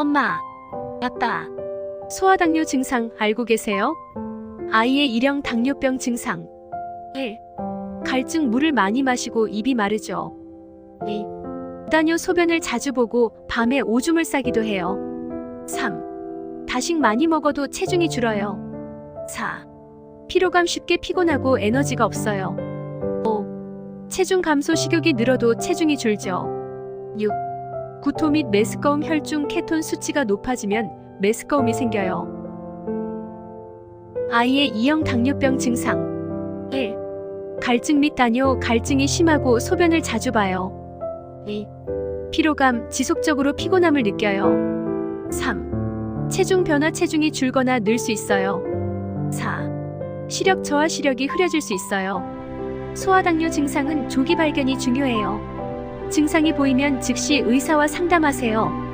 엄마, 아빠, 소아당뇨 증상 알고 계세요? 아이의 일형 당뇨병 증상. 1. 갈증 물을 많이 마시고 입이 마르죠. 2. 다뇨 소변을 자주 보고 밤에 오줌을 싸기도 해요. 3. 다식 많이 먹어도 체중이 줄어요. 4. 피로감 쉽게 피곤하고 에너지가 없어요. 5. 체중 감소 식욕이 늘어도 체중이 줄죠. 6. 구토 및 메스꺼움 혈중 케톤 수치가 높아지면 메스꺼움이 생겨요. 아이의 이형 당뇨병 증상 1. 갈증 및 다뇨 갈증이 심하고 소변을 자주 봐요. 2. 피로감, 지속적으로 피곤함을 느껴요. 3. 체중 변화 체중이 줄거나 늘 수 있어요. 4. 시력 저하 시력이 흐려질 수 있어요. 소아당뇨 증상은 조기 발견이 중요해요. 증상이 보이면 즉시 의사와 상담하세요.